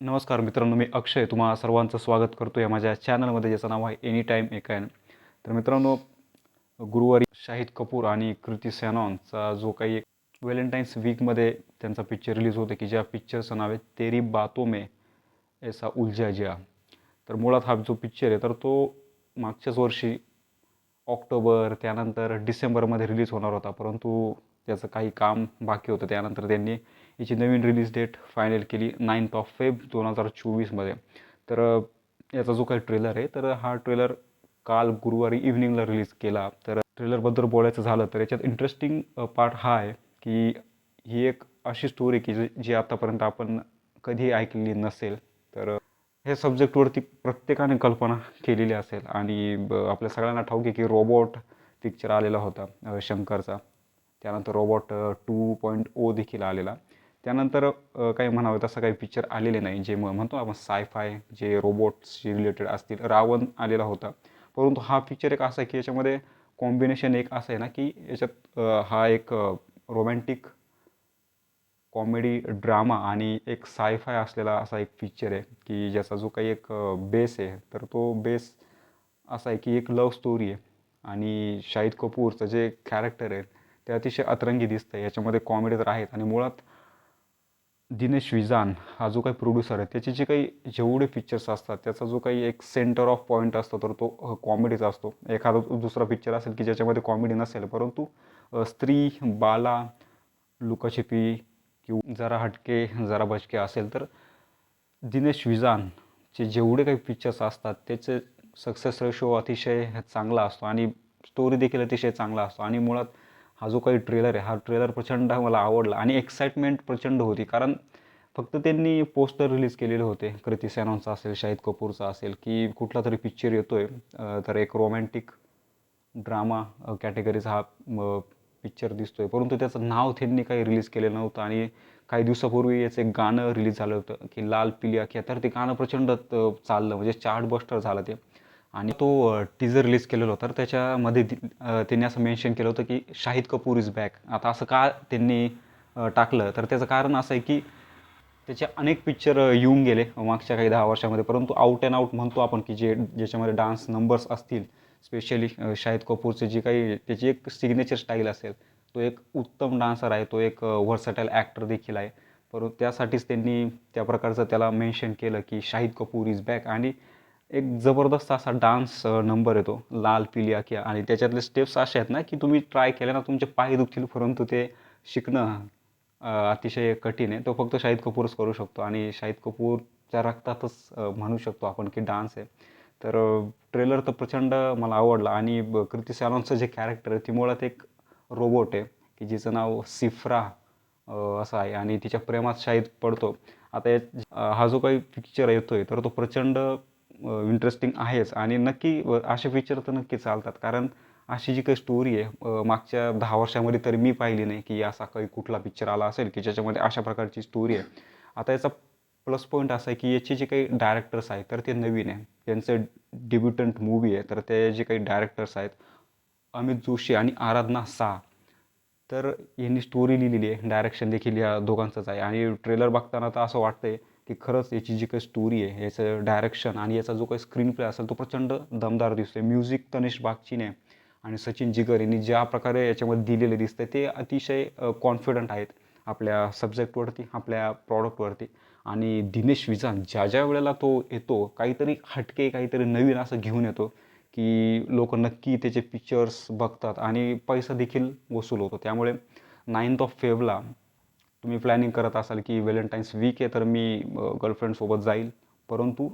नमस्कार मित्रांनो मी अक्षय. तुम्हा सर्वांचं स्वागत करतो या माझ्या चॅनलमध्ये ज्याचं नाव आहे एनी टाईम आहे तर मित्रांनो गुरुवारी शाहिद कपूर आणि कृती सॅनॉनचा जो काही एक व्हॅलेंटाईन्स वीकमध्ये त्यांचा पिक्चर रिलीज होते की ज्या पिक्चरचं नाव आहे तेरी बातो मे ऐसा उलझा जिया. तर मुळात हा जो पिक्चर आहे तर तो मागच्याच वर्षी ऑक्टोबर त्यानंतर डिसेंबरमध्ये रिलीज होणार होता परंतु त्याचं काही काम बाकी होतं. त्यानंतर त्यांनी याची नवीन रिलीज डेट फायनल केली नाईन्थ ऑफ फेब दोन हजार चोवीसमध्ये. तर याचा जो काही ट्रेलर आहे तर हा ट्रेलर काल गुरुवारी इव्हनिंगला रिलीज केला. तर ट्रेलरबद्दल बोलायचं झालं तर याच्यात इंटरेस्टिंग पार्ट हा आहे की ही एक अशी स्टोरी की जी आतापर्यंत आपण कधी ऐकलेली नसेल तर हे सब्जेक्टवरती प्रत्येकाने कल्पना केलेली असेल. आणि ब- आपल्या सगळ्यांना ठाऊक आहे की रोबोट पिक्चर आलेला होता शंकरचा. त्यानंतर रोबोट टू पॉईंट ओ देखील आलेला. त्यानंतर काही म्हणावं तसं काही पिक्चर आलेले नाही जे म्हणतो आपण सायफाय जे रोबोट्सशी रिलेटेड असतील. रावण आलेला होता. परंतु हा पिक्चर एक असा आहे की याच्यामध्ये कॉम्बिनेशन एक असं आहे ना की याच्यात हा एक रोमॅन्टिक कॉमेडी ड्रामा आणि एक सायफाय असलेला असा एक पिक्चर आहे की ज्याचा जो काही एक बेस आहे. तर तो बेस असा आहे की एक लव्ह स्टोरी आहे. आणि शाहिद कपूरचं जे कॅरेक्टर आहे ते अतिशय अतरंगी दिसतं आहे याच्यामध्ये कॉमेडी तर आहेत आणि मुळात दिनेश विजान हा जो काही प्रोड्युसर आहे त्याचे जे काही जेवढे पिक्चर्स असतात त्याचा जो काही एक सेंटर ऑफ पॉईंट असतो तर तो कॉमेडीचा असतो. एखादा दुसरा पिक्चर असेल की ज्याच्यामध्ये कॉमेडी नसेल परंतु स्त्री बाला लुकाछिपी किंवा जरा हटके जरा बचके असेल तर दिनेश विजानचे जेवढे काही पिक्चर्स असतात त्याचे सक्सेस रेशो अतिशय चांगला असतो आणि स्टोरी देखील अतिशय चांगला असतो. आणि मुळात हा जो काही ट्रेलर आहे हा ट्रेलर प्रचंड मला आवडला आणि एक्साइटमेंट प्रचंड होती. कारण फक्त त्यांनी पोस्टर रिलीज केलेले होते. कृती सॅनॉनचा असेल शाहिद कपूरचा असेल की कुठला तरी पिक्चर येतो आहे तर एक रोमॅन्टिक ड्रामा कॅटेगरीचा हा पिक्चर दिसतो आहे परंतु त्याचं नाव त्यांनी काही रिलीज केलेलं नव्हतं आणि काही दिवसापूर्वी याचं एक गाणं रिलीज झालं होतं की लाल पिलिया किया तर ते गाणं प्रचंड चाललं. म्हणजे चार्ट बस्टर झालं ते. आणि तो टीजर रिलीज केलेला होता. तर त्याच्यामध्ये त्यांनी असं मेन्शन केलं होतं की शाहिद कपूर इज बॅक आता असं का त्यांनी टाकलं? तर त्याचं कारण असं आहे की त्याचे अनेक पिक्चर येऊन गेले मागच्या काही दहा वर्षामध्ये. परंतु आउट अँड आउट म्हणतो आपण की जे ज्याच्यामध्ये डान्स नंबर्स असतील स्पेशली शाहिद कपूरचे जे काही त्याची एक सिग्नेचर स्टाईल असेल तो एक उत्तम डान्सर आहे. तो एक व्हर्सटाईल ॲक्टर देखील आहे. परंतु त्यासाठीच त्यांनी त्या प्रकारचं त्याला मेन्शन केलं की शाहिद कपूर इज बॅक आणि एक जबरदस्त असा डान्स नंबर येतो लाल पिली किया. आणि त्याच्यातले स्टेप्स असे आहेत ना की तुम्ही ट्राय केले ना तुमचे पाय दुखतील परंतु ते शिकणं अतिशय कठीण आहे. तो फक्त शाहिद कपूरच करू शकतो. आणि शाहिद कपूरच्या रक्तातच म्हणू शकतो आपण की डान्स आहे. तर ट्रेलर तर प्रचंड मला आवडला. आणि ब- कृती सॅलॉनचं जे कॅरेक्टर आहे ती मुळात एक रोबोट आहे की जिचं नाव सिफ्रा असं आहे. आणि तिच्या प्रेमात शाहिद पडतो. आता या- हा जो काही पिक्चर येतोय तर तो प्रचंड इंटरेस्टिंग आहेच. आणि नक्की असे पिक्चर तर नक्की चालतात. कारण अशी जी काही स्टोरी आहे मागच्या दहा वर्षामध्ये तरी मी पाहिली नाही की असा काही कुठला पिक्चर आला असेल की ज्याच्यामध्ये अशा प्रकारची स्टोरी आहे. आता याचा प्लस पॉईंट असा आहे की याचे जे काही डायरेक्टर्स आहेत तर ते नवीन आहे. त्यांचं डिब्युटंट मूवी आहे तर ते जे काही डायरेक्टर्स आहेत अमित जोशी आणि आराधना सा तर यांनी स्टोरी लिहिलेली आहे. डायरेक्शन देखील या दोघांचंच आहे. आणि ट्रेलर बघताना तर असं वाटतंय की खरंच याची जी काही स्टोरी आहे याचं डायरेक्शन आणि याचा जो काही स्क्रीन प्ले असेल तो प्रचंड दमदार दिसतोय. म्युझिक तनिष बागचीने आणि सचिन जिगर यांनी ज्या प्रकारे याच्यामध्ये दिलेले दिसतं ते अतिशय कॉन्फिडंट आहेत आपल्या सब्जेक्टवरती आपल्या प्रॉडक्टवरती आणि दिनेश विजान ज्या ज्या वेळेला तो येतो काहीतरी हटके काहीतरी नवीन असं घेऊन येतो की लोक नक्की त्याचे पिक्चर्स बघतात आणि पैसा देखील वसूल होतो. त्यामुळे नाईन्थ ऑफ फेबला तुम्ही प्लॅनिंग करत असाल की व्हॅलेंटाईन्स वीक आहे तर मी गर्लफ्रेंडसोबत जाईल. परंतु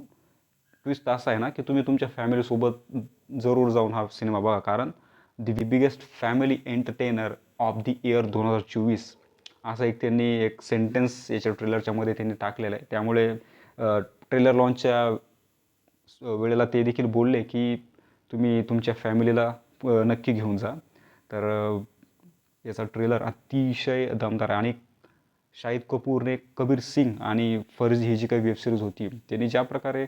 ट्विस्ट असा आहे ना की तुम्ही तुमच्या फॅमिलीसोबत जरूर जाऊन हा सिनेमा बघा. कारण the biggest family entertainer of the year दोन हजार चोवीस असं एक त्यांनी एक सेंटेन्स याच्या ट्रेलरच्यामध्ये त्यांनी टाकलेलं आहे. त्यामुळे ट्रेलर लॉन्चच्या वेळेला ते देखील बोलले की तुम्ही तुमच्या फॅमिलीला नक्की घेऊन जा. तर याचा ट्रेलर अतिशय दमदार आहे. आणि शाहिद कपूरने कबीर सिंग आणि फर्जी ही जी काही वेबसिरीज होती त्यांनी ज्या प्रकारे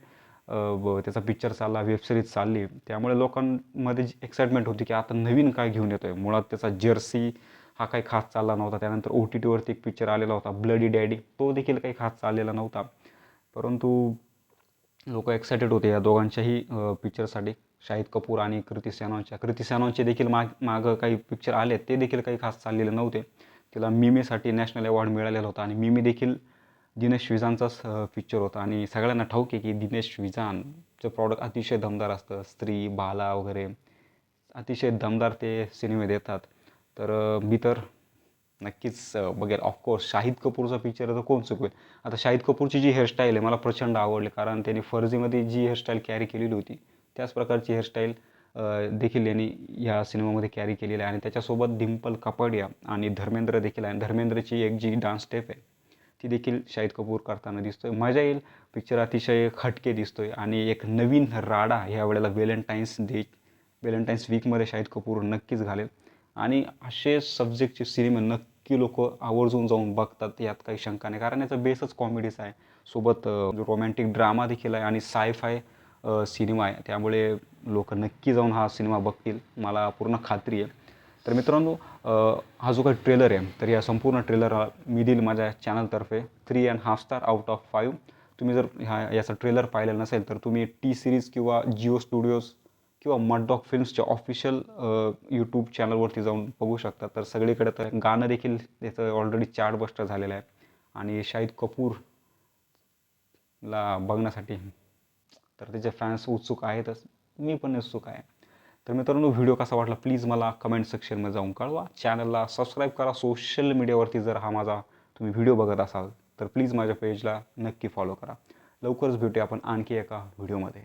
त्याचा पिक्चर चालला वेबसिरीज चालली त्यामुळे लोकांमध्ये एक्साइटमेंट होती की आता नवीन काय घेऊन येतोय. मुळात त्याचा जर्सी हा काही खास चालला नव्हता. त्यानंतर ओ टी टीवरती एक पिक्चर आलेला होता ब्लडी डॅडी तो देखील काही खास चाललेला नव्हता. परंतु लोक एक्सायटेड होते या दोघांच्याही पिक्चरसाठी शाहिद कपूर आणि कृती सॅनॉनच्या. कृती सॅनॉनचे देखील माग मागं काही पिक्चर आले ते देखील काही खास चाललेले नव्हते. तिला मिमीसाठी नॅशनल अवॉर्ड मिळालेला होता आणि मिमी देखील दिनेश विजांचाच पिक्चर होता. आणि सगळ्यांना ठाऊक आहे की दिनेश विजानचं प्रॉडक्ट अतिशय दमदार असतं. स्त्री बाला वगैरे अतिशय दमदार ते सिनेमे देतात. तर मी तर नक्कीच बघेल. ऑफकोर्स शाहिद कपूरचा पिक्चर तर कोण चुकवेल? आता शाहिद कपूरची जी हेअरस्टाईल आहे मला प्रचंड आवडली. कारण त्यांनी फर्जीमध्ये जी हेअरस्टाईल कॅरी केलेली होती त्याच प्रकारची हेअरस्टाईल देखील यांनी या सिनेमामध्ये कॅरी केलेली आहे. आणि त्याच्यासोबत डिम्पल कपाडिया आणि धर्मेंद्र देखील आहे. धर्मेंद्रची एक जी डान्स स्टेप आहे ती देखील शाहिद कपूर करताना दिसतोय. मजा येईल पिक्चर अतिशय खटके दिसतोय. आणि एक नवीन राडा ह्या वेळेला व्हॅलेंटाईन्स डे व्हॅलेंटाईन्स वीकमध्ये शाहिद कपूर नक्कीच घालेल. आणि असे सब्जेक्टचे सिनेमे नक्की लोक आवर्जून जाऊन बघतात यात काही शंका नाही. कारण याचा बेसच कॉमेडीचा आहे. सोबत रोमॅन्टिक ड्रामा देखील आहे आणि सायफाय सिनेमा आहे. त्यामुळे लोक नक्की जाऊन हा सिनेमा बघतील. मला पूर्ण खात्री आहे. तर मित्रांनो हा जो काही ट्रेलर आहे तर या संपूर्ण ट्रेलर मी देईल माझ्या चॅनलतर्फे three and half star out of five तुम्ही जर ह्या याचा ट्रेलर पाहिलेला नसेल तर तुम्ही टी सिरीज किंवा जिओ स्टुडिओज किंवा मडडॉक फिल्म्सच्या ऑफिशियल यूट्यूब चॅनलवरती जाऊन बघू शकता. तर सगळीकडे तर गाणं देखील त्याचं ऑलरेडी चार्ट बस्टर झालेलं आहे. आणि शाहिद कपूरला बघण्यासाठी तर त्याचे फॅन्स उत्सुक आहेतच. मी पण उत्सुक आहे. तर मित्रांनो व्हिडिओ कसा वाटला प्लीज मला कमेंट सेक्शनमध्ये जाऊन कळवा. चॅनलला सबस्क्राईब करा. सोशल मीडियावरती जर हा माझा तुम्ही व्हिडिओ बघत असाल तर प्लीज माझ्या पेजला नक्की फॉलो करा. लवकरच भेटूया आपण आणखी एका व्हिडिओमध्ये